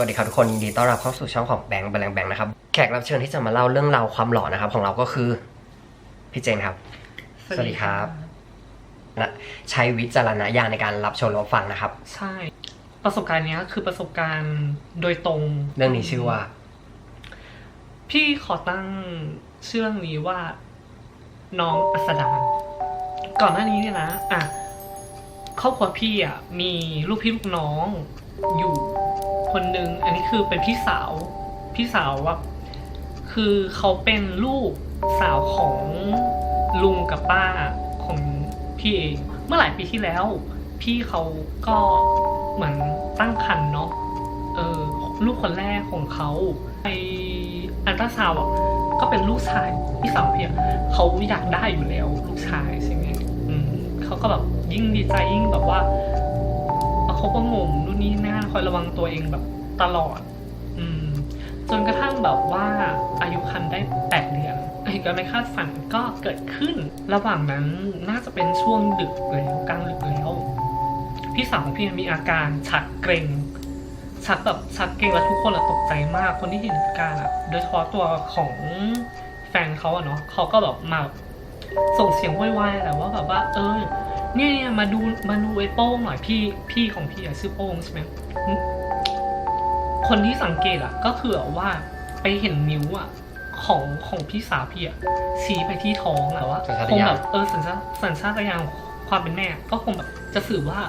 วัสดีครับทุกคนยินดีต้อนรับเข้าสู่ช่องของแบงค์แบงค์แบงค์นะครับแขกรับเชิญที่จะมาเล่าเรื่องราวความหลอนนะครับ ของเราก็คือพี่เจนครับ สวัสดีครับนะใช้วิจารณญาณในการรับชมรับฟังนะครับ ใช่ ประสบการณ์เนี้ยคือประสบการณ์โดยตรงเรื่องนี้ชื่อว่า พี่ขอตั้งชื่อเรื่องนี้ว่า น้องอัสดาก่อนหน้านี้เนี่ยนะอะครอบครัวพี่อะมีลูกพี่ลูกน้อง อยู่คนหนึ่งอันนี้คือเป็นพี่สาว พี่สาวว่าคือเขาเป็นลูกสาวของลุงกับป้าของพี่เอง เมื่อหลายปีที่แล้ว พี่เขาก็เหมือนตั้งครรภ์เนาะเออลูกคนแรกของเขาไออันตราซาวด์อะก็เป็นลูกชายพี่สาวพี่เขาอยากได้อยู่แล้ว ลูกชายใช่ไหมอืมเขาก็แบบยิ่งดีใจยิ่งแบบว่า เขาก็งงนู่นนี่นั่นคอยระวังตัวเองแบบตลอด อืม จนกระทั่งแบบว่าอายุคันได้แปดเดือนเหตุการณ์ไม่คาดฝันก็เกิดขึ้น ระหว่างนั้นน่าจะเป็นช่วงดึกแล้วกลางดึกแล้ว พี่สาวของพี่มีอาการชักเกร็งชักแบบชักเกร็งแล้วทุกคนอะตกใจมากคนที่เห็นการอะโดยเฉพาะตัวของแฟนเขาอะเนาะเขาก็แบบมาส่งเสียงว้ายๆแหละว่าแบบว่า เออ เนี่ยเนี่ยมาดูมาดูไอ้โป้งหน่อยพี่พี่ของพี่อะชื่อโป้งใช่ไหมคนที่สังเกตอะก็คือว่าไปเห็นนิ้วอะของของพี่สาวพี่อะชี้ไปที่ท้องอะว่าสัญชาตคงญาณ แบบเออสัญชาตสัญชาตญาณความเป็นแม่ ก็คงแบบจะสื่อว่า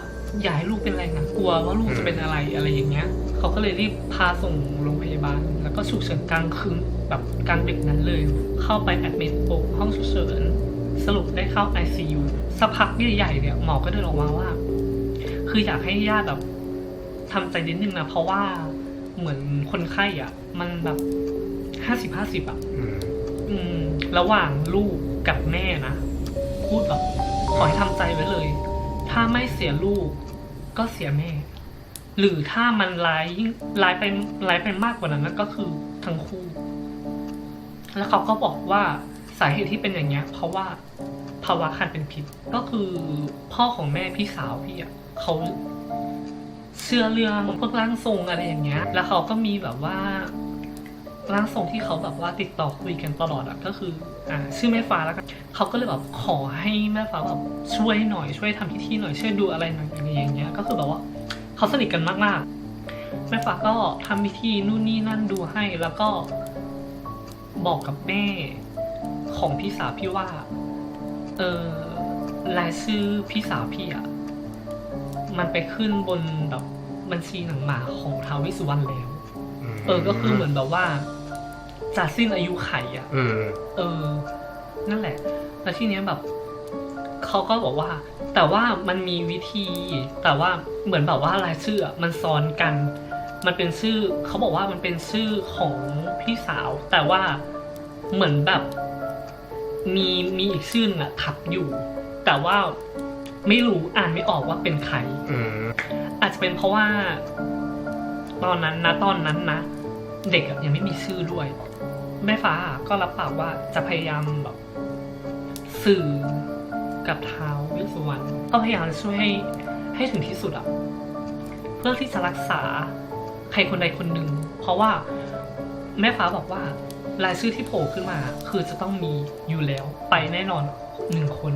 อย่าให้ลูกเป็นอะไรนะกลัวว่าลูกจะเป็นอะไรอะไรอย่างเงี้ย เขาก็เลยรีบพาส่งโรงพยาบาล แล้วก็ฉุกเฉินกลางคืนแบบกลางดึกนั้นเลย เข้าไปแอดมิดโห้องฉุกเฉิน สรุปได้เข้า ICU สักพักใหญ่ๆเนี่ยหมอก็เดินออกมาว่า คืออยากให้ญาติแบบทำใจนิดนึงนะเพราะว่าเหมือนคนไข้อะ มันแบบห้าสิบห้าสิบอะอืมอืม ระหว่างลูกกับแม่นะ พูดแบบขอให้ทำใจไว้เลย ถ้าไม่เสียลูก ก็เสียแม่ หรือถ้ามันร้ายยิ่งร้ายไปร้ายไปมากกว่านั้นก็คือทั้งคู่ แล้วเขาก็บอกว่า สาเหตุที่เป็นอย่างเงี้ย เพราะว่าภาวะคันเป็นพิษก็คือพ่อของแม่พี่สาวพี่อะเขาเชื่อเรื่องพวกร่างทรงอะไรอย่างเงี้ย แล้วเขาก็มีแบบว่าร่างทรงที่เขาแบบว่าติดต่อคุยกันตลอดอะก็คืออ่าชื่อแม่ฟ้าแล้วกันเขาก็เลยแบบขอให้แม่ฟ้าแบบช่วยหน่อยช่วยทำพิธีหน่อยช่วยดูอะไรหน่อยอะไรอย่างเงี้ย ก็คือแบบว่าเขาสนิทกันมากๆ แม่ฟ้าก็ทำพิธีนู่นนี่นั่นดูให้แล้วก็บอกกับแม่ ของพี่สาวพี่ว่า เออรายชื่อพี่สาวพี่อะมันไปขึ้นบนแบบบัญชีหนังหมาของท้าววิสุวรรณแล้ว เออ ก็คือเหมือนแบบว่าจะสิ้นอายุไขอะ อืมเออ นั่นแหละ แล้วทีเนี้ยแบบเขาก็บอกว่า แต่ว่ามันมีวิธี แต่ว่าเหมือนแบบว่ารายชื่ออะมันซ้อนกัน มันเป็นชื่อเขาบอกว่ามันเป็นชื่อของพี่สาว แต่ว่าเหมือนแบบ มีมีอีกชื่อนึงอะทับอยู่ แต่ว่าไม่รู้อ่านไม่ออกว่าเป็นใครอืมอาจจะเป็นเพราะว่า ตอนนั้นนะตอนนั้นนะเด็กอะยังไม่มีชื่อด้วย แม่ฟ้าก็รับปากว่าจะพยายามแบบสื่อกับเท้าวิสุวรรณก็พยายามช่วยให้ให้ถึงที่สุดอะเพื่อที่จะรักษาใครคนใดคนหนึ่งเพราะว่าแม่ฟ้าบอกว่า รายชื่อที่โผล่ขึ้นมา คือจะต้องมีอยู่แล้วไปแน่นอนหนึ่งคน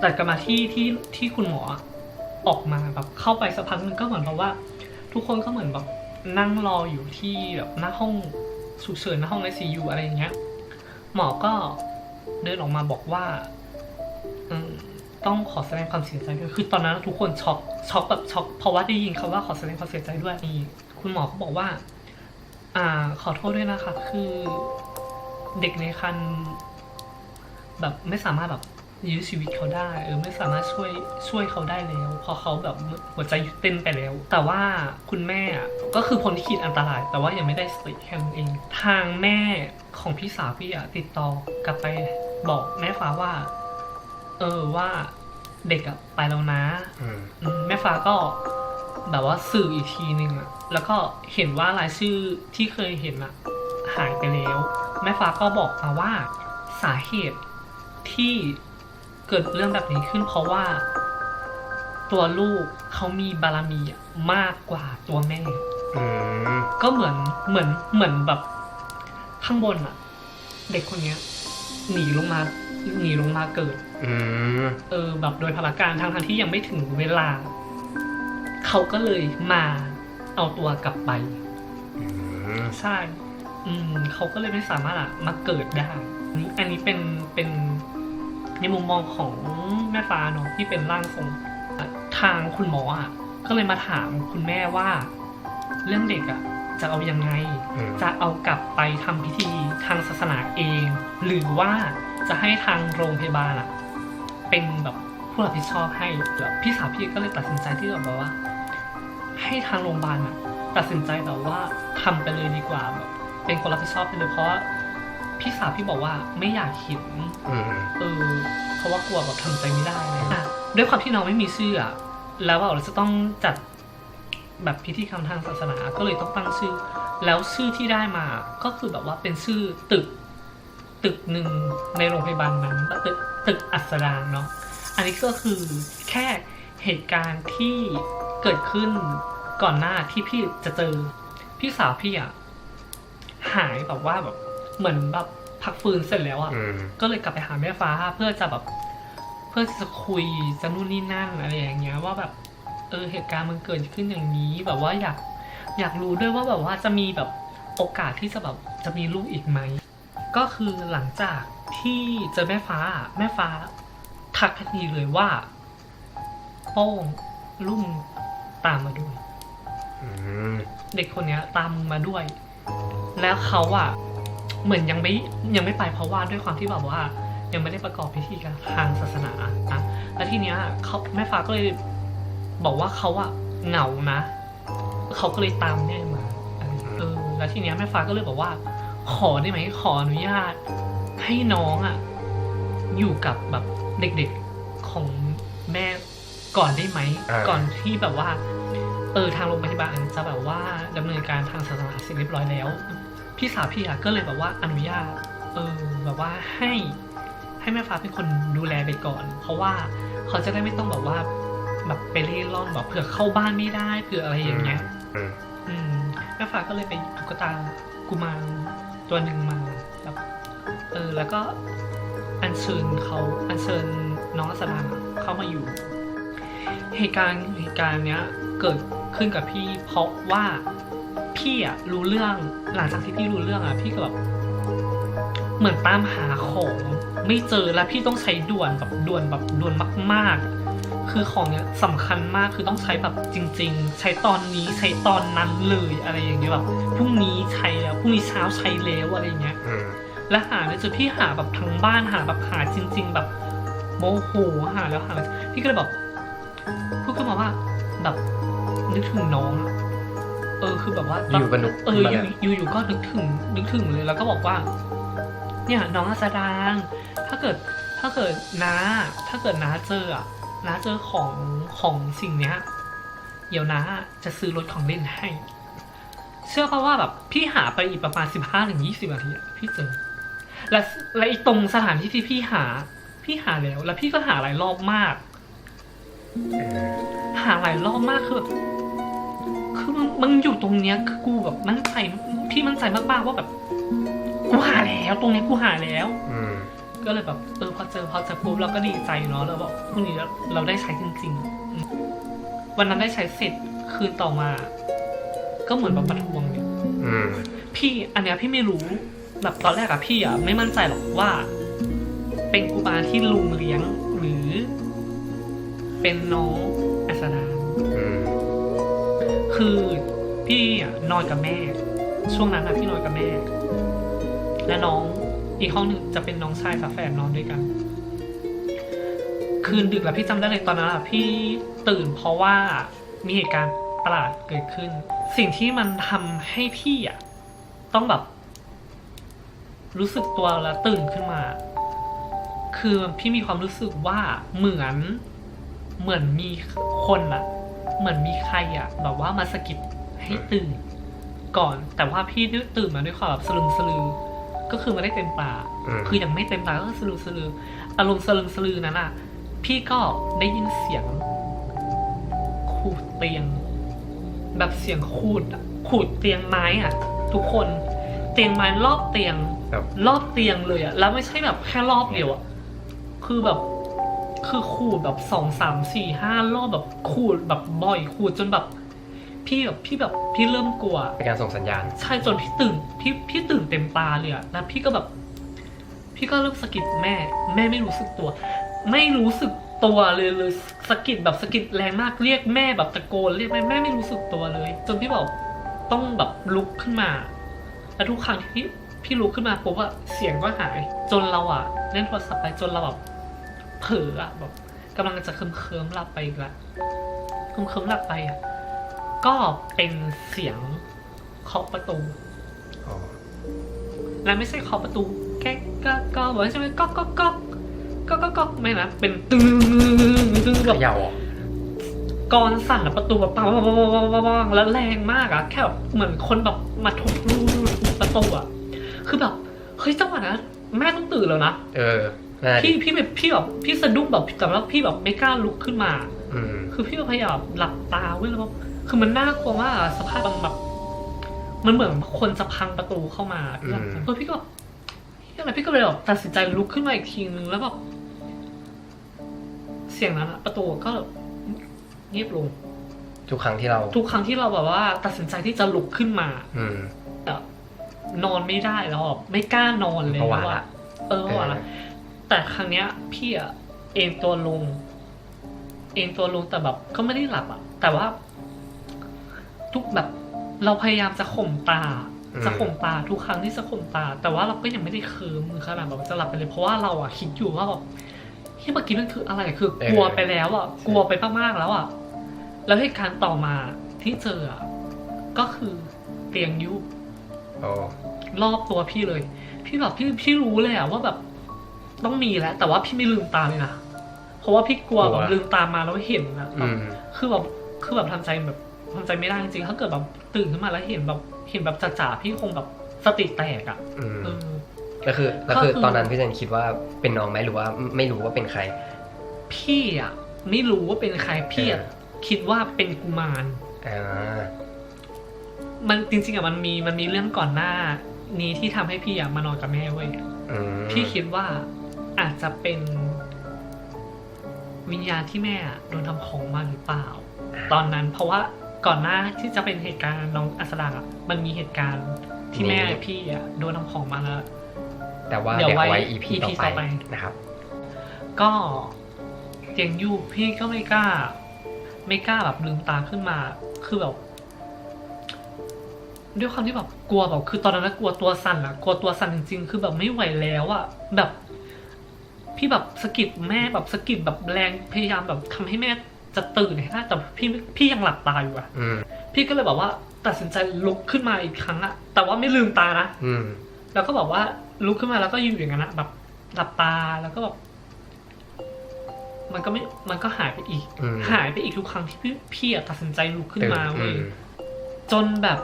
แต่กลับมาที่ที่ที่คุณหมอออกมาแบบเข้าไปสักพักหนึงก็เหมือนแบบว่า ทุกคนก็เหมือนแบบนั่งรออยู่ที่แบบหน้าห้องฉุกเฉินหน้าห้องไอซียูอะไรอย่างเงี้ย หมอก็เดินออกมาบอกว่าต้องขอแสดงความเสียใจด้วยคือตอนนั้นทุกคนช็อกช็อกแบบช็อกเพราะว่าได้ยินคำว่าขอแสดงความเสียใจด้วยนี่คุณหมอก็บอกว่า อ่า ขอโทษด้วยนะคะ คือเด็กในครรภ์แบบไม่สามารถแบบยื้อชีวิตเขาได้ เออไม่สามารถช่วยช่วยเขาได้แล้วเพราะเขาแบบหัวใจหยุดเต้นไปแล้ว แต่ว่าคุณแม่อะก็คือพ้นขีดอันตราย แต่ว่ายังไม่ได้สติแค่นั้นเอง ทางแม่ของพี่สาวพี่อะติดต่อกลับไปบอกแม่ฟ้าว่า เออว่าเด็กอะไปแล้วนะอืมอืมแม่ฟ้าก็ แบบว่าสื่ออีกทีหนึ่งอะแล้วก็เห็นว่ารายชื่อที่เคยเห็นอะหายไปแล้ว แม่ฟ้าก็บอกมาว่าสาเหตุที่เกิดเรื่องแบบนี้ขึ้น เพราะว่า ตัวลูกเขามีบารมีอะมากกว่าตัวแม่ อืมก็เหมือนเหมือนเหมือนแบบข้างบนอะเด็กคนเนี้ย หนีลงมาหนีลงมาเกิด อืม เออแบบโดยพลการทางทางๆที่ยังไม่ถึงเวลา เขาก็เลยมาเอาตัวกลับไปอืมใช่อืมเขาก็เลยไม่สามารถอะมาเกิดได้อันนี้อันนี้เป็นเป็นในมุมมองของแม่ฟ้าเนาะที่เป็นร่างทรงอะทางคุณหมออะ ก็เลยมาถามคุณแม่ว่า เรื่องเด็กอะ จะเอายังไงอืมจะเอากลับไปทำพิธีทางศาสนาเอง หรือว่าจะให้ทางโรงพยาบาลอะเป็นแบบผู้รับผิดชอบให้แบบพี่สาวพี่ก็เลยตัดสินใจที่แบบว่า ให้ทางโรงพยาบาลอะตัดสินใจแบบว่าทำไปเลยดีกว่าแบบเป็นคนรับผิดชอบไปเลยเพราะว่าพี่สาวพี่บอกว่าไม่อยากเห็นอืมเออเพราะว่ากลัวแบบทำใจไม่ได้เลยอะด้วยความที่น้องไม่มีชื่ออะแล้วว่าเราจะต้องจัดแบบพิธีกรรมทางศาสนาก็เลยต้องตั้งชื่อ แล้วชื่อที่ได้มาก็คือแบบว่าเป็นชื่อตึก ตึกหนึ่งในโรงพยาบาลนั้นตึกตึกอัสดางเนาะอันนี้ก็คือแค่เหตุการณ์ที่ เกิดขึ้นก่อนหน้าที่พี่จะเจอ พี่สาวพี่อะหายแบบว่าแบบเหมือนแบบพักฟื้นเสร็จแล้วอะอืมก็เลยกลับไปหาแม่ฟ้าเพื่อจะแบบ เพื่อจะคุยจะนู่นนี่นั่นอะไรอย่างเงี้ย ว่าแบบ เออเหตุการณ์มันเกิดขึ้นอย่างนี้ แบบว่าอยากอยากรู้ด้วยว่าแบบว่าจะมีแบบโอกาสที่จะแบบจะมีลูกอีกไหมก็คือหลังจากที่เจอแม่ฟ้า แม่ฟ้าทักทันทีเลยว่า โป้งลุง ตามมาด้วยอืมเด็กคนเนี้ย ตามมึงมาด้วย แล้วเขาอะเหมือนยังไม่ยังไม่ไปเพราะว่าด้วยความที่แบบว่า ยังไม่ได้ประกอบพิธีการทางศาสนาอะแล้วทีเนี้ยเขาแม่ฟ้าก็เลยบอกว่าเขาอะเหงานะ เขาก็เลยตามแม่มาอะไรเออแล้วทีเนี้ยแม่ฟ้าก็เลยบอกว่า ขอได้ไหมขออนุญาต ให้น้องอะอยู่กับแบบเด็กๆของแม่ ก่อนได้ไหมก่อนที่แบบว่า เออทางโรงพยาบาลจะแบบว่าดำเนินการทางศาสนาเสร็จเรียบร้อยแล้ว พี่สาวพี่อะก็เลยแบบว่าอนุญาต เออ แบบว่าให้ให้แม่ฟ้าเป็นคนดูแลไปก่อน เพราะว่าเขาจะได้ไม่ต้องแบบว่าแบบไปเล่ร่อนแบบเผื่อเข้าบ้านไม่ได้เผื่ออะไรอย่างเงี้ย อืมอืมแม่ฟ้าก็เลยไปตุ๊กตากุมารตัวหนึ่งมาแบบเออแล้วก็อัญเชิญเขาอัญเชิญน้องอัสดาเข้ามาอยู่ เหตุการณ์เหตุการณ์เนี้ยเกิดขึ้นกับพี่เพราะว่าพี่อะรู้เรื่องหลังจากที่พี่รู้เรื่องอะพี่ก็แบบเหมือนตามหาของไม่เจอแล้วพี่ต้องใช้ด่วนแบบด่วนแบบด่วนมาก ๆ คือของเนี้ยสำคัญมากคือต้องใช้แบบจริง ๆ ใช้ตอนนี้ใช้ตอนนั้นเลยอะไรอย่างเงี้ยแบบพรุ่งนี้ใช้แล้วพรุ่งนี้เช้าใช้แล้วอะไรอย่างเงี้ยอืมแล้วหาไม่เจอพี่หาแบบทั้งบ้านหาแบบหาจริง ๆ แบบโมโหหาแล้วหาไม่เจอพี่ก็เลยแบบ พูดขึ้นมาว่า แบบนึกถึงน้องอะเออคือแบบว่าอยู่กันนึกเออมาอแล้ยู่วอยู่อยู่ก็นึกถึงนึกถึงเลยแล้วก็บอกว่า เนี่ยน้องอาสดางถ้าเกิดถ้าเกิดน้าถ้าเกิดน้าเจออะน้าเจอของของสิ่งเนี้ย เดี๋ยวน้าจะซื้อรถของเล่นให้ เชื่อเพราะว่าแบบพี่หาไปอีกประมาณสิบห้าถึงยี่สิบนาทีอะพี่เจอ และและไอีตรงสถานที่ที่พี่หา พี่หาแล้ว แล้วพี่ก็หาหลายรอบมาก หาหลายรอบมากคือแบบคือมันมันอยู่ตรงเนี้ยคือกูแบบมั่นใจพี่มั่นใจมากๆว่าแบบ กูหาแล้วตรงเนี้ยกูหาแล้ว อืมก็เลยแบบเออพอเจอพอเจอปุ๊บเราก็ดีใจเนาะเราบอกพรุ่งนี้เราเราได้ใช้จริงๆอืมวันนั้นได้ใช้เสร็จคืนต่อมา ก็เหมือนแบบมาทวงเนี่ยอืมพี่อันเนี้ยพี่ไม่รู้แบบตอนแรกอะพี่อะไม่มั่นใจหรอกว่า เป็นครูบาที่ลุงเลี้ยงหรือ เป็นน้องอัสดางอืมคือพี่อะนอนกับแม่ ช่วงนั้นอะพี่นอนกับแม่ และน้องอีกห้องหนึ่งจะเป็นน้องชายฝาแฝดนอนด้วยกัน คืนดึกแล้วพี่จำได้เลยตอนนั้นอะพี่ตื่นเพราะว่ามีเหตุการณ์ประหลาดเกิดขึ้น สิ่งที่มันทำให้พี่อะต้องแบบ รู้สึกตัวแล้วตื่นขึ้นมา คือพี่มีความรู้สึกว่าเหมือน เหมือนมีคนอะเหมือนมีใครอะแบบว่ามาสะกิดให้ตื่น ก่อนแต่ว่าพี่ตื่นมาด้วยความแบบสลึมสลือ ก็คือไม่ได้เต็มตาอืมคือยังไม่เต็มตาก็สลืมสลืออารมณ์สลึมสลือนั้นอะพี่ก็ได้ยินเสียงขูดเตียง แบบเสียงขูดอะขูดเตียงไม้อะทุกคนเตียงไม้รอบเตียงแบบรอบเตียงเลยอะแล้วไม่ใช่แบบแค่รอบเดียวอะคือแบบ คือขูดแบบสองสามสี่ห้ารอบแบบขูดแบบบ่อยขูดจนแบบ พี่แบบพี่แบบพี่เริ่มกลัว เป็นการส่งสัญญาณ ใช่จนพี่ตื่นพี่พี่ตื่นเต็มตาเลยอะแล้วพี่ก็แบบ พี่ก็เริ่มสะกิดแม่ แม่ไม่รู้สึกตัว ไม่รู้สึกตัวเลยเลยสะกิดแบบสะกิดแรงมากเรียกแม่แบบตะโกนเรียกแม่แม่ไม่รู้สึกตัวเลย จนพี่แบบต้องแบบลุกขึ้นมา แล้วทุกครั้งที่พี่พี่ลุกขึ้นมาปุ๊บอะเสียงก็หาย จนเราอะเล่นโทรศัพท์ไปจนเราแบบ เผลออะแบบกำลังจะเคลิ้มเคลิ้มๆหลับไปอีกแล้วเคลิ้มเคลิ้มๆหลับไปอะก็เป็นเสียงเคาะประตูอ๋อและไม่ใช่เคาะประตูแก๊กก็ก็บอกว่าใช่ไหมก็ก็ก็ก็ก็ก็ไม่นะเป็นตึงตึงเขแบบย่าอะกรอนสั่นอะประตูแบบปังปังปังปังปังปังปังแล้วแรงมากอะแค่แบบเหมือนคนแบบมาทุบรูทุบประตูอะคือแบบเฮ้ยจังหวะนั้นแม่ต้องตื่นแล้วนะเออน่า พี่ดิพี่แบบพี่แบบพี่สะดุ้งแบบแต่ว่าพี่แบบไม่กล้าลุกขึ้นมาอืมคือพี่ก็พยายามหลับตาเว้ยแล้วแบบคือมันน่ากลัวมากอะสภาพมันแบบมันเหมือนคนจะพังประตูเข้ามาพี่แบบเออพี่ก็แบบเฮ้ยอะไรพี่ก็เลยแบบตัดสินใจลุกขึ้นมาอีกทีนึงแล้วแบบเสียงนั้นอะประตูก็เงียบลง ทุกครั้งที่เรา ทุกครั้งที่เราแบบว่า ตัดสินใจที่จะลุกขึ้นมา อืมแต่นอนไม่ได้แล้วอะไม่กล้านอนเลยเพราะว่าว่าเออเพราะว่าละ แต่ครั้งเนี้ย พี่อะเอนตัวลง เอนตัวลงแต่แบบก็ไม่ได้หลับอะแต่ว่า ทุกแบบ เราพยายามจะข่มตาจะข่มตาทุกครั้งที่จะข่มตา แต่ว่าเราก็ยังไม่ได้เคิมขนาดแบบจะหลับไปเลยเพราะว่าเราอะคิดอยู่ว่าแบบเฮ้ยเมื่อกี้มันคืออะไรคือกลัวไปแล้วอะกลัวไปมากๆแล้วอะแล้วเหตุการณ์ต่อมาที่เจออะก็คือเตียงยุบโอ้รอบตัวพี่เลย พี่แบบพี่พี่รู้เลยอะว่าแบบ ต้องมีแล้วแต่ว่าพี่ไม่ลืมตาเลยนะเพราะว่าพี่กลัวแบบลืมตามาแล้วเห็นนะแบอืบมคือแบบคือแบบทำใจแบบทำใจไม่ได้จริงๆถ้าเกิดแบบตื่นขึ้นมาแล้วเห็นแบบเห็นแบบจ่าๆพี่คงแบบสติแตกอะอืมเออแล้วคือแล้วคือก็คือตอนนั้นพี่เจนคิดว่าเป็นน้องไหมหรือว่าไม่รู้ว่าเป็นใคร พี่อะไม่รู้ว่าเป็นใครพี่อะเออคิดว่าเป็นกุมารอ่ามันจริงๆอะมันมีมันมีเรื่องก่อนหน้า นี้ที่ทำให้พี่อะมานอนกับแม่เว้ยอืมพี่คิดว่า อาจจะเป็นวิญญาณที่แม่อะโดนทำของมาหรือเปล่า ตอนนั้นเพราะว่าก่อนหน้าที่จะเป็นเหตุการณ์น้องอัสดางอะมันมีเหตุการณ์ที่แม่พี่อะโดนทำของมาแล้ว แต่ว่าเดี๋เดี๋ยยววไว้ไว้ EP EP ต่อต่อไปไปนะครับ ก็เตียงยูพี่ก็ไม่กล้า ไม่กล้าแบบลืมตาขึ้นมา คือแบบด้วยความที่แบบกลัวแบบคือตอนนั้นนะกลัวตัวสั่นอะกลัวตัวสั่นจริงๆ คือแบบไม่ไหวแล้วอะแบบ พี่แบบสะกิดแม่แบบสะกิดแบบแรงพยายามแบบทำให้แม่จะตื่นให้ได้แต่พี่พี่ยังหลับตาอยู่อะอืมพี่ก็เลยแบบว่าตัดสินใจลุกขึ้นมาอีกครั้งอะแต่ว่าไม่ลืมตานะอืมแล้วก็บอกว่าลุกขึ้นมาแล้วก็อยู่อย่างนั้นอะแบบหลับตาแล้วก็แบบมันก็ไม่มันก็หายไปอีกอืมหายไปอีกทุกครั้งที่พี่พี่อะตัดสินใจลุกขึ้นตื่นมาเว้ยอืมจนแบบ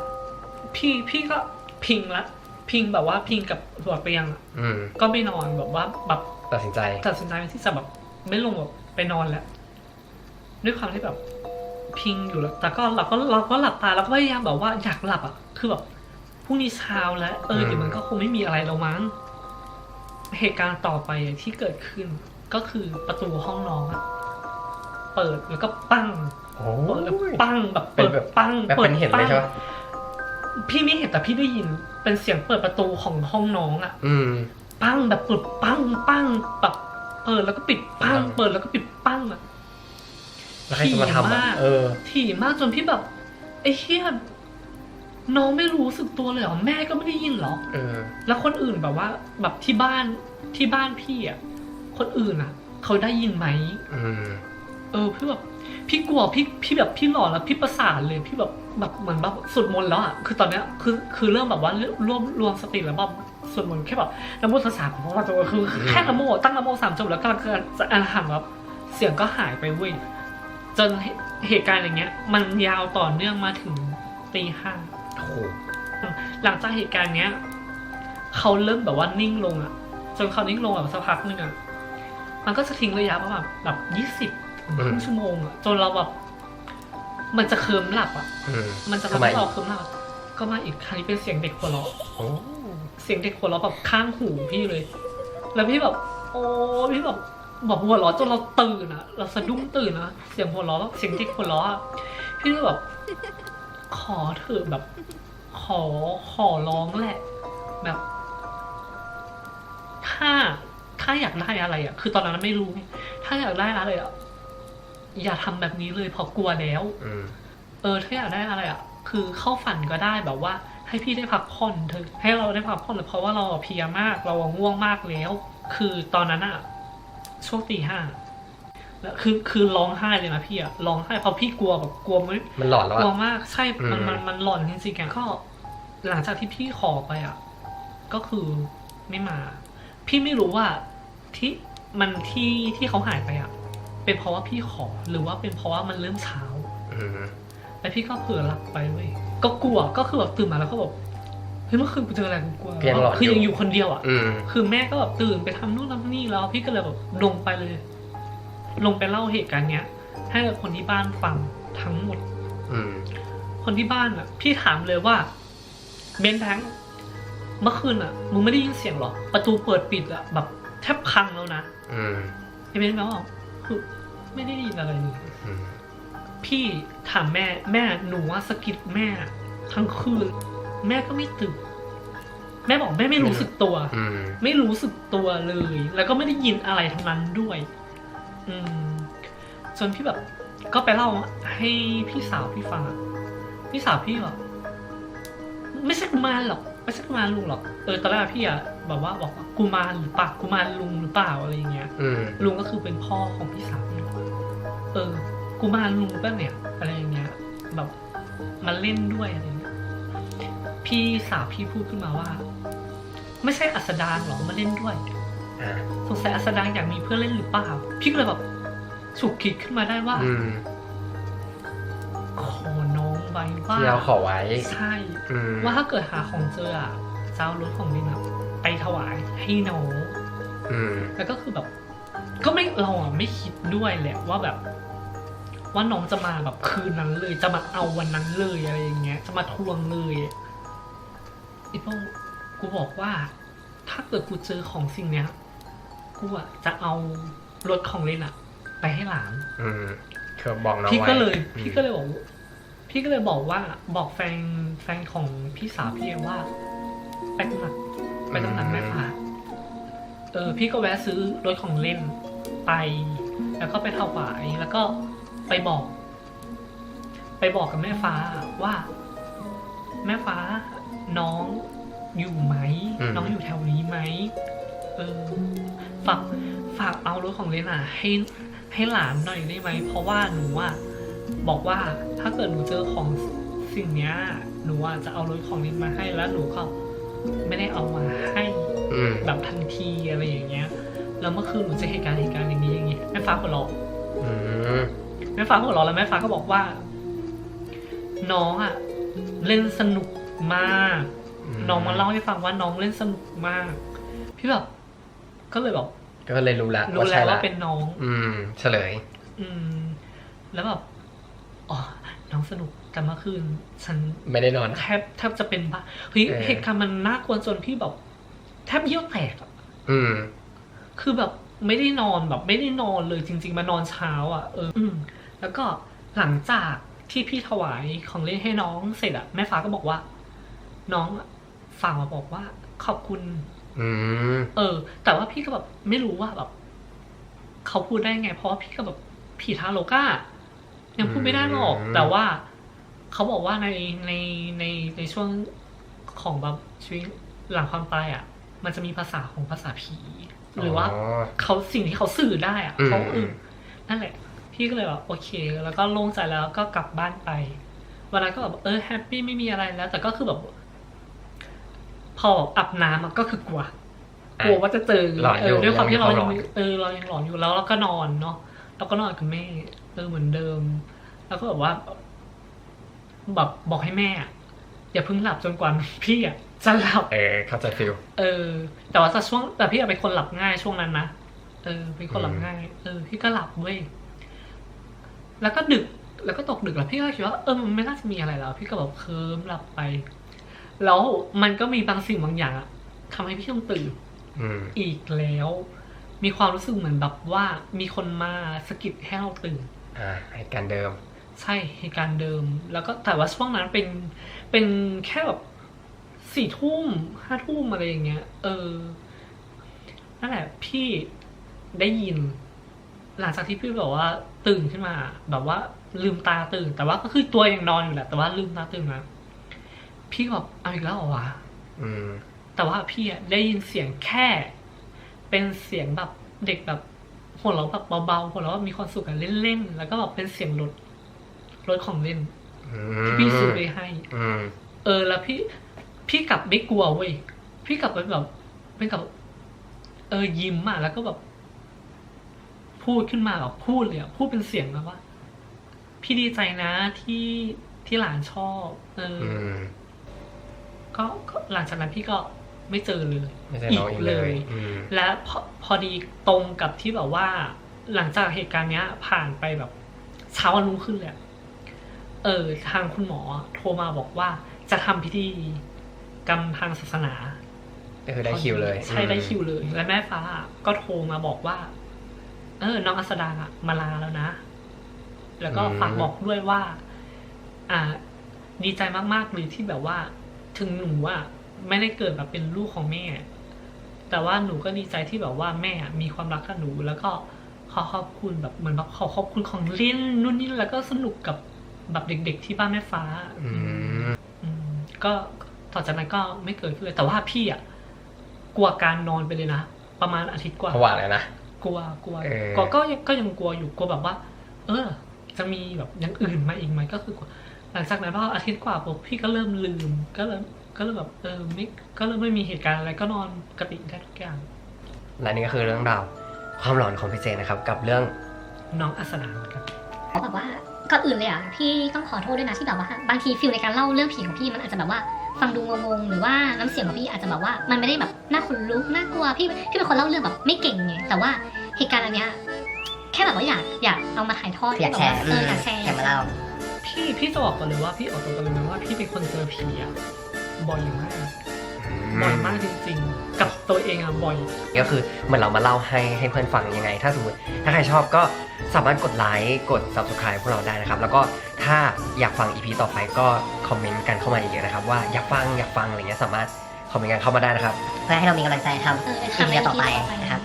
พี่พี่ก็พิงละ พิงแบบว่าพิงกับหัวเตียงอะอืมก็ไม่นอนแบบว่าแบบ ตัดสินใจ ตัดสินใจที่จะแบบไม่ลงแบบไปนอนแล้ว ด้วยความที่แบบ พิงอยู่แล้ว แต่ก็เราก็เราก็หลับตาแล้วก็พยายามแบบว่าอยากหลับอะ คือแบบพรุ่งนี้เช้าแล้ว เอออืมเดี๋ยวมันก็คงไม่มีอะไรแล้วมั้ง เหตุการณ์ต่อไปที่เกิดขึ้น ก็คือประตูห้องน้องอะเปิดแล้วก็ปั้งโอ้เปิดแล้วยปั้งแบบเป็เปินดแบบปั้งแบบปิเป็ดนเห็นเลยปั้งใช่ปะพี่ไม่เห็นแต่พี่ได้ยิน เป็นเสียงเปิดประตูของห้องน้องอะอืม ปั้งแบบเปิดปั้งปั้งแบบเปิดแล้วก็ปิดปั้งอืมเปิดแล้วก็ปิดปั้งอะแล้วใครจะมาทำถี่อะมากเออ ถี่มากจนพี่แบบไอ้เชี่ยน้องไม่รู้สึกตัวเลยเหรอแม่ก็ไม่ได้ยินเหรอเออ แล้วคนอื่นแบบว่า แบบที่บ้านที่บ้านพี่อะคนอื่นอะ เขาได้ยินไหมอืมเออพี่แบบพี่กลัวพี่พี่แบบพี่หลอนแล้วพี่ประสานเลยพี่แบบแบบเหมือนแบบสวดมนต์แล้วอะคือตอนเนี้ยคือคือเริ่มแบบว่า รวบรวมสติแล้วแบบ สวดมนต์แค่แบบนะโมตัสสะของพระพุทธเจ้าคือคือแค่นะโมตั้งนะโมสามจบแล้วก็จะอ่านหันแบบเสียงก็หายไปเว้ยจนเหเหตุการณ์อย่างเงี้ย มันยาวต่อเนื่องมาถึงตีห้าโอ้โหหลังจากเหตุการณ์เนี้ยเขาเริ่มแบบว่านิ่งลงอะจนเขานิ่งลงแบบสักพักหนึ่งอะมันก็จะทิ้งระยะประมาณแบบยี่สิบ20ถึงครึ่งชั่วโมงอะจนเราแบบมันจะเคิมหลับอะอืมมันจะทำทำไมให้เราเคิมหลับอะก็มาอีกครั้งนี้เป็นเสียงเด็กหัวเราะโอ้ เสียงเด็กหัวเราะแบบข้างหูพี่เลย แล้วพี่แบบ โอ้พี่แบบแบบหัวเราะจนเราตื่นอะเราสะดุ้งตื่นนะเสียงหัวเราะแบบเสียงเด็กหัวเราะอะพี่เลยแบบขอเถอะแบบ ขอขอร้องแหละ แบบ ถ้าถ้าอยากได้อะไรอะคือตอนนั้นไม่รู้ไงถ้าอยากได้อะไรอะอย่าทำแบบนี้เลยเพราะกลัวแล้วอืมเออถ้าอยากได้อะไรอะคือเข้าฝันก็ได้แบบว่า ให้พี่ได้พักผ่อนเถอะให้เราได้พักผ่อนเลยเพราะว่าเราอะเพลียมากเราอะง่วงมากแล้ว คือตอนนั้นอะช่วงตีห้าแล้วคือคือร้องไห้เลยนะพี่อะร้องไห้เพราะพี่กลัวแบบกลัวไม่มันหลอนแล้วกลัวอะมากใช่มันอืมมันมันหลอนจริงๆอะก็ หลังจากที่พี่ขอไปอะก็คือไม่มา พี่ไม่รู้ว่าที่มันที่ที่เขาหายไปอะเป็นเพราะว่าพี่ขอหรือว่าเป็นเพราะว่ามันเริ่มเช้าอืม แล้วพี่ก็เผลอหลับไปเว้ยก็กลัวก็คือแบบตื่นมาแล้วก็แบบเฮ้ยเมื่อคืนกูเจออะไรกูกลัวก็ยังหลอนคืออยู่ยังอยู่คนเดียวอะ อืม คือแม่ก็แบบตื่นไปทำนู่นทำนี่แล้ว พี่ก็เลยแบบลงไปเลย ลงไปเล่าเหตุการณ์เนี้ย ให้กับคนที่บ้านฟังทั้งหมด อืม คนที่บ้านอะ พี่ถามเลยว่าเบนแทงเมื่อคืนอะมึงไม่ได้ยินเสียงหรอประตูเปิดปิดอะแบบแทบพังแล้วนะอืมไอ้เบนแปลว่าคือไม่ได้ยินอะไรเลย อืม พี่ถามแม่แม่หนูว่าสะกิดแม่ทั้งคืน แม่ก็ไม่ตื่นแม่บอกแม่ไม่รู้สึกตัว อืม ไม่รู้สึกตัวเลย แล้วก็ไม่ได้ยินอะไรทั้งนั้นด้วย อืมจนพี่แบบ ก็ไปเล่าให้พี่สาวพี่ฟังอะพี่สาวพี่แบบไม่ใช่กุมารหรอก ไม่ใช่กุมารลุงหรอก เออตอนแรกพี่อะแบบว่าบอกว่ากุมารหรือเปล่ากุมารลุงหรือเปล่าอะไรอย่างเงี้ย อืม ลุงก็คือเป็นพ่อของพี่สาวพี่เออ กูมารลุงป่ะเนี่ย อะไรอย่างเงี้ย แบบมาเล่นด้วยอะไรเงี้ย พี่สาวพี่พูดขึ้นมาว่า ไม่ใช่อัสดางหรอมาเล่นด้วยอ่าสงสัยอัสดางอยากมีเพื่อนเล่นหรือเปล่า พี่ก็เลยแบบฉุกคิดขึ้นมาได้ว่าอืมขอน้องไว้ว่าที่เราขอไว้ ใช่อืมว่าถ้าเกิดหาของเจออะจะเอารถของเล่นอะไปถวายให้น้องอืมแล้วก็คือแบบ ก็ไม่เราอะไม่คิดด้วยแหละว่าแบบ ว่าน้องจะมาแบบคืนนั้นเลย จะมาเอาวันนั้นเลยอะไรอย่างเงี้ย จะมาทวงเลยไอ้พวกกูบอกว่า ถ้าเกิดกูเจอของสิ่งเนี้ย กูอะจะเอารถของเล่นอะไปให้หลาน อืมคือบอกน้องพี่ไว้ก็เลยอืมพี่ก็เลยบอกพี่ก็เลยบอกว่า บอกแฟนแฟนของพี่สาวพี่เองว่าไปตำหนักไปตำหนักแม่ฟ้าเออพี่ก็แวะซื้อรถของเล่นไป แล้วก็ไปถวายแล้วก็ ไปบอก ไปบอกกับแม่ฟ้าว่า แม่ฟ้าน้องอยู่ไหม อืม น้องอยู่แถวนี้ไหมเออฝากฝากเอารถของเล่นอะให้ให้หลานหน่อยได้ไหม เพราะว่าหนูอะบอกว่าถ้าเกิดหนูเจอของสิ่งเนี้ย หนูอะจะเอารถของเล่นมาให้แล้วหนูก็ไม่ได้เอามาให้ อืม แบบทันทีอะไรอย่างเงี้ย แล้วเมื่อคืนหนูเจอเหตุการณ์เหตุการณ์อย่างนี้อย่างนี้แม่ฟ้าหัวเราะอืม แม่ฟ้าหัวเราะแล้วแม่ฟ้าก็บอกว่า น้องอะเล่นสนุกมาก น้องมาเล่าให้ฟังว่าน้องเล่นสนุกมาก พี่แบบก็เลยแบบก็เลยรู้ละรู้ว่าแล้ใช่วละว่าเป็นน้อง อืม เฉลย อืม แล้วแบบอ๋อน้องสนุกแต่เมื่อคืน ฉันไม่ได้นอนแทบแทบจะเป็นบ้าเฮ้ยเออเหตุการณ์มันน่ากลัวจนพี่แบบแทบเยี่ยวแตกอะอืม คือแบบไม่ได้นอนแบบ ไม่ได้นอนเลยจริง ๆ มานอนเช้า อะ เอออืม แล้วก็หลังจากที่พี่ถวายของเล่นให้น้องเสร็จอะแม่ฟ้าก็บอกว่า น้องอะฝากมาบอกว่า ขอบคุณ อืมเออ แต่ว่าพี่ก็แบบไม่รู้ว่าแบบเขาพูดได้ไง เพราะว่าพี่ก็แบบผีทาโลก้ายังพูดไม่ได้หรอกอืมแต่ว่าเขาบอกว่าในในในในช่วงของแบบชีวิตหลังความตายอะ มันจะมีภาษาของภาษาผี หรือว่าเขาสิ่งที่เขาสื่อได้อะอืมเขาเออนั่นแหละ พี่ก็เลยแบบโอเค แล้วก็โล่งใจแล้วก็กลับบ้านไปวันนั้นก็แบบเออแฮปปี้ไม่มีอะไรแล้ว แต่ก็คือแบบพออาบน้ำอะก็คือกลัวกลัวว่าจะเจอหลอนอยู่เด้วยความที่เรายังมียังความหลอนเออเรายังหลอนอยู่แล้วเราก็นอนเนาะเราก็นอนกับแม่เออเหมือนเดิม แล้วก็แบบว่าแบบบอกให้แม่อะอย่าเพิ่งหลับจนกว่าพี่อะจะหลับ เออเข้าใจฟิลเออ แต่ว่าจะช่วงแต่พี่อะเป็นคนหลับง่ายช่วงนั้นนะเออ เป็นคนหลับอืมง่าย เออ พี่ก็หลับเว้ย แล้วก็ดึกแล้วก็ตกดึกแล้วพี่ก็คิดว่าเออมันไม่น่าจะมีอะไรแล้ว พี่ก็แบบเคลิ้มหลับไป แล้วมันก็มีบางสิ่งบางอย่างอะทำให้พี่ต้องตื่นอืมอีกแล้ว มีความรู้สึกเหมือนแบบว่ามีคนมาสะกิดให้เราตื่นอ่าเหตุการณ์เดิม ใช่เหตุการณ์เดิม แล้วก็แต่ว่าช่วงนั้นเป็นเป็นแค่แบบสี่ทุ่มห้าทุ่มอะไรอย่างเงี้ย เออนั่นแหละพี่ได้ยิน หลังจากที่พี่แบบว่า ตื่นขึ้นมา แบบว่าลืมตาตื่น แต่ว่าก็คือตัวยังนอนอยู่แหละ แต่ว่าลืมตาตื่นมาพี่ก็แบบเอาอีกแล้วเหรอวะอืมแต่ว่าพี่อะได้ยินเสียงแค่ เป็นเสียงแบบเด็กแบบหัวเราะแบบเบาๆหัวเราะแบบมีความสุขกันเล่นๆแล้วก็แบบเป็นเสียงรถรถของเล่นอืที่มพี่ซื้อไปให้อืมเออ แล้วพี่พี่กลับไม่กลัวเว้ยพี่กลับไปแบบเป็นกับ เออยิ้มอะแล้วก็แบบ พูดขึ้นมาแบบพูดเลยอะพูดเป็นเสียงแบบว่า พี่ดีใจนะที่ที่หลานชอบเอออือมก็ก็หลังจากนั้นพี่ก็ไม่เจอเลยไม่ใช่น้องอีกเลยอืมและพอพอดีตรงกับที่แบบว่า หลังจากเหตุการณ์เนี้ย ผ่านไปแบบเช้าวันรุ่งขึ้นเลยอะเออ ทางคุณหมอโทรมาบอกว่าจะทำพิธีกรรมทางศาสนาก็คือได้คิวเลย ใช่ได้คิวเลย และแม่ฟ้าก็โทรมาบอกว่า เออ น้องอัสดาอะมาลาแล้วนะ แล้วก็ฝากบอกด้วยว่า อ่า ดีใจมากๆเลยที่แบบว่า ถึงหนูอะไม่ได้เกิดมาเป็นลูกของแม่ แต่ว่าหนูก็ดีใจที่แบบว่าแม่อะมีความรักกับหนู แล้วก็ขอขอบคุณแบบเหมือนแบบขอขอบคุณของเล่นนู่นนี่แล้วก็สนุกกับแบบเด็ก ๆ ที่บ้านแม่ฟ้า อืมอืมก็ต่อจากนั้นก็ไม่เกิดขึ้นเลยแต่ว่าพี่อะกลัวการนอนไปเลยนะ ประมาณอาทิตย์กว่าผวาเลยนะ กลัวกลัวเออกลัวก็ยังก็ยังกลัวอยู่กลัวแบบว่า เออ จะมีแบบอย่างอื่นมาอีกไหมก็คือกลัวหลังจากนั้นพออาทิตย์กว่าปุ๊บพี่ก็เริ่มลืมก็เริ่มก็เริ่มแบบเออไม่ก็เริ่มไม่มีเหตุการณ์อะไรก็นอนปกติได้ทุกอย่าง และนี่ก็คือเรื่องราวความหลอนของพี่เจนนะครับ กับเรื่องน้องอัสดาครับเขาแบบว่าก่อนอื่นเลยอะพี่ต้องขอโทษด้วยนะที่แบบว่า บางทีฟิลในการเล่าเรื่องผีของพี่มันอาจจะแบบว่า ฟังดูงงๆหรือว่าน้ำเสียงของพี่อาจจะแบบว่ามันไม่ได้แบบน่าขนลุกน่ากลัวพี่พี่เป็นคนเล่าเรื่องแบบไม่เก่งไงแต่ว่าเหตุการณ์อันเนี้ยแค่แบบว่าอยากอยากเอามาถ่ายทอดอยากแชร์เอออยากแชร์อยากมาเล่าพี่พี่จะบอกก่อนเลยว่าพี่ออกตัวกันเลยนะว่าพี่เป็นคนเจอผีอะบ่อยมากบ่อยมากจริงๆ กับตัวเองอะบ่อย ก็คือเหมือนเรามาเล่าให้ให้เพื่อนฟังยังไง ถ้าสมมติถ้าใครชอบก็ สามารถกดไลค์กด subscribe พวกเราได้นะครับ แล้วก็ถ้าอยากฟัง EP ต่อไปก็คอมเมนต์กันเข้ามาเยอะๆนะครับ ว่าอยากฟังอยากฟังอะไรเงี้ยสามารถคอมเมนต์กันเข้ามาได้นะครับ เพื่อให้เรามีกำลังใจทำเอออีทำพีในต่อไป EP นะครับ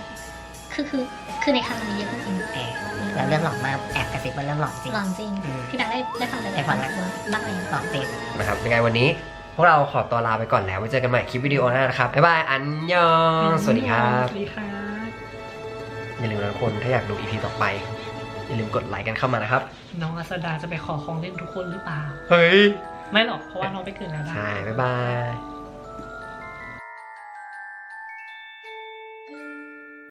คือคือคือในครั้งนี้เยอะจริงเออแล้วเรื่องหลอนมากแอบกระซิบว่าเรื่องหลอนจริงหลอนจริง อืม พี่แบงค์ได้ได้ฟังไปได้ฟังบ้างไหมหลอนจริง นะครับยังไงวันนี้พวกเราขอตัวลาไปก่อนแล้วไว้เจอกันใหม่คลิปวิดีโอหน้านะครับบ๊ายบายอันยองสวัสดีครับ สวัสดีครับ อย่าลืมนะทุกคนถ้าอยากดู EP ต่อไป อย่าลืมกดไลค์กันเข้ามานะครับ น้องอัสดาจะไปขอของเล่นทุกคนหรือเปล่า เฮ้ย ไม่หรอกเพราะว่าน้องไปเกิดแล้วได้ใช่ บ๊ายบาย